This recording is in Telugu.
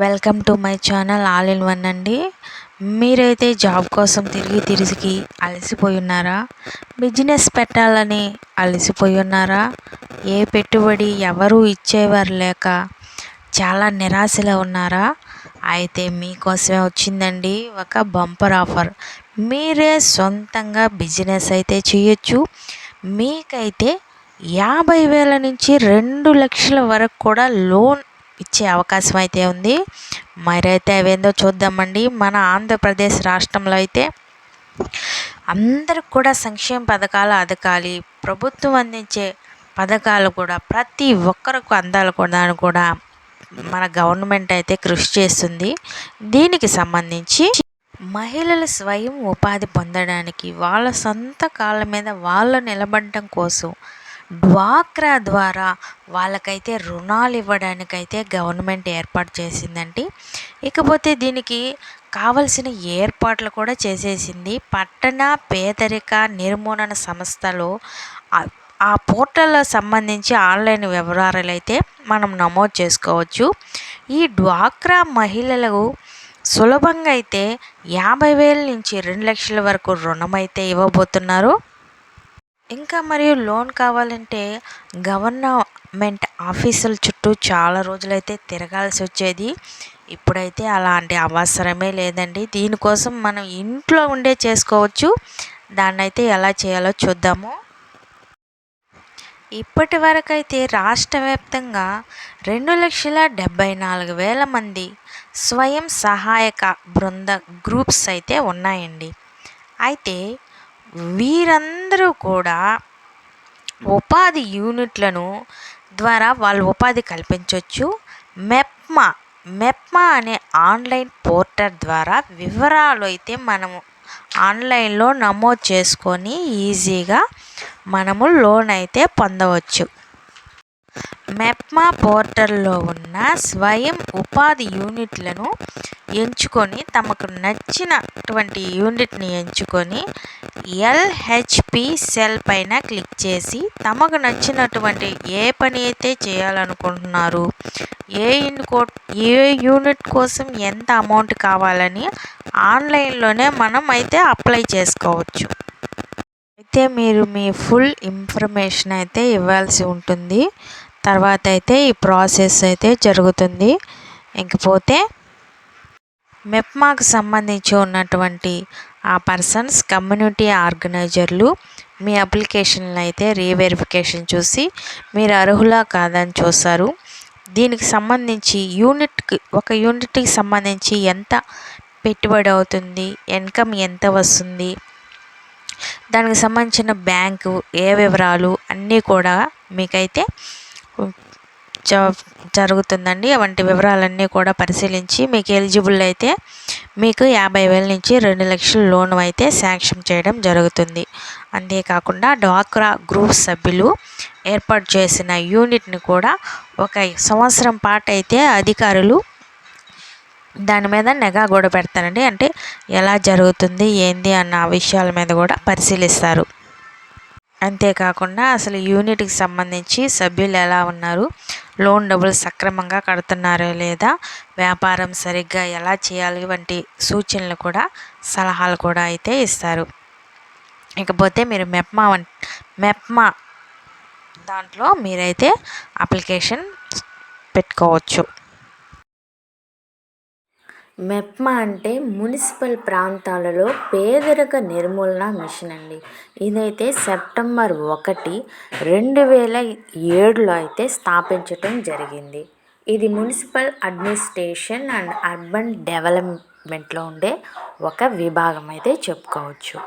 Welcome to my channel all in one అండి. మీరైతే జాబ్ కోసం తిరిగి తిరిగి అలసిపోయి ఉన్నారా? బిజినెస్ పెట్టాలని అలసిపోయి ఉన్నారా? ఏ పెట్టుబడి ఎవరు ఇచ్చేవారు లేక చాలా నిరాశలో ఉన్నారా? అయితే మీకోసమే వచ్చిందండి ఒక బంపర్ ఆఫర్. మీరే సొంతంగా బిజినెస్ అయితే చేయొచ్చు. మీకైతే యాభై వేల నుంచి రెండు లక్షల వరకు కూడా లోన్ ఇచ్చే అవకాశం అయితే ఉంది. మరైతే అవేందో చూద్దామండి. మన ఆంధ్రప్రదేశ్ రాష్ట్రంలో అయితే అందరికి కూడా సంక్షేమ పథకాలు అదకాలి ప్రభుత్వం అందించే పథకాలు కూడా ప్రతి ఒక్కరికి అందాలి కూడా కూడా మన గవర్నమెంట్ అయితే కృషి చేస్తుంది. దీనికి సంబంధించి మహిళలు స్వయం ఉపాధి పొందడానికి వాళ్ళ సొంత కాళ్ళ మీద వాళ్ళు నిలబడటం కోసం డ్వాక్రా ద్వారా వాళ్ళకైతే రుణాలు ఇవ్వడానికైతే గవర్నమెంట్ ఏర్పాటు చేసిందండి. ఇకపోతే దీనికి కావలసిన ఏర్పాట్లు కూడా చేసేసింది. పట్టణ పేదరిక నిర్మూలన సంస్థలో ఆ పోర్టల్లో సంబంధించి ఆన్లైన్ వివరాలు అయితే మనం నమోదు చేసుకోవచ్చు. ఈ డ్వాక్రా మహిళలకు సులభంగా అయితే యాభై వేల నుంచి రెండు లక్షల వరకు రుణం అయితే ఇవ్వబోతున్నారు. ఇంకా మరియు లోన్ కావాలంటే గవర్నమెంట్ ఆఫీసుల చుట్టూ చాలా రోజులైతే తిరగాల్సి వచ్చేది. ఇప్పుడైతే అలాంటి అవసరమే లేదండి. దీనికోసం మనం ఇంట్లో ఉండే చేసుకోవచ్చు. దాన్ని అయితే ఎలా చేయాలో చూద్దాము. ఇప్పటి వరకైతే రాష్ట్ర వ్యాప్తంగా రెండు లక్షల డెబ్బై నాలుగు వేల మంది స్వయం సహాయక బృంద గ్రూప్స్ అయితే ఉన్నాయండి. అయితే వీరందరూ కూడా ఉపాధి యూనిట్లను ద్వారా వాళ్ళు ఉపాధి కల్పించవచ్చు మెప్మా మెప్మా అనే ఆన్లైన్ పోర్టల్ ద్వారా వివరాలు అయితే మనము ఆన్లైన్లో నమోదు చేసుకొని ఈజీగా మనము లోన్ అయితే పొందవచ్చు. మెప్మా పోర్టల్లో ఉన్న స్వయం ఉపాధి యూనిట్లను ఎంచుకొని తమకు నచ్చినటువంటి యూనిట్ని ఎంచుకొని ఎల్హెచ్పి సెల్ పైన క్లిక్ చేసి తమకు నచ్చినటువంటి ఏ పని అయితే చేయాలనుకుంటున్నారు ఏ ఇన్కో ఏ యూనిట్ కోసం ఎంత అమౌంట్ కావాలని ఆన్లైన్లోనే మనం అయితే అప్లై చేసుకోవచ్చు. అయితే మీరు మీ ఫుల్ ఇన్ఫర్మేషన్ అయితే ఇవ్వాల్సి ఉంటుంది. తర్వాత అయితే ఈ ప్రాసెస్ అయితే జరుగుతుంది. ఇంకపోతే మెప్మాకు సంబంధించి ఉన్నటువంటి ఆ పర్సన్స్ కమ్యూనిటీ ఆర్గనైజర్లు మీ అప్లికేషన్లు అయితే రీవెరిఫికేషన్ చూసి మీరు అర్హులా కాదని చూస్తారు. దీనికి సంబంధించి యూనిట్కి ఒక యూనిట్కి సంబంధించి ఎంత పెట్టుబడి అవుతుంది ఇన్కమ్ ఎంత వస్తుంది దానికి సంబంధించిన బ్యాంకు ఏ వివరాలు అన్నీ కూడా మీకైతే జరుగుతుందండి. వంటి వివరాలన్నీ కూడా పరిశీలించి మీకు ఎలిజిబుల్ అయితే మీకు యాభై వేల నుంచి రెండు లక్షల లోన్ అయితే శాంక్షన్ చేయడం జరుగుతుంది. అంతేకాకుండా డ్వాక్రా గ్రూప్ సభ్యులు ఏర్పాటు చేసిన యూనిట్ని కూడా ఒక సంవత్సరం పాటు అయితే అధికారులు దాని మీద నెగా కూడా పెడతారండి. అంటే ఎలా జరుగుతుంది ఏంది అన్న విషయాల మీద కూడా పరిశీలిస్తారు. అంతేకాకుండా అసలు యూనిట్కి సంబంధించి సభ్యులు ఎలా ఉన్నారు? లోన్ డబ్బులు సక్రమంగా కడుతున్నారో లేదా? వ్యాపారం సరిగ్గా ఎలా చేయాలి? వంటి సూచనలు కూడా సలహాలు కూడా అయితే ఇస్తారు. ఇకపోతే మీరు మెప్మా వన్ మెప్మా దాంట్లో మీరైతే అప్లికేషన్ పెట్టుకోవచ్చు. మెప్మా అంటే మున్సిపల్ ప్రాంతాలలో పేదరిక నిర్మూలన మిషన్ అండి. ఇదైతే సెప్టెంబర్ ఒకటి రెండు వేల ఏడులో అయితే స్థాపించటం జరిగింది. ఇది మున్సిపల్ అడ్మినిస్ట్రేషన్ అండ్ అర్బన్ డెవలప్మెంట్లో ఉండే ఒక విభాగం అయితే చెప్పుకోవచ్చు.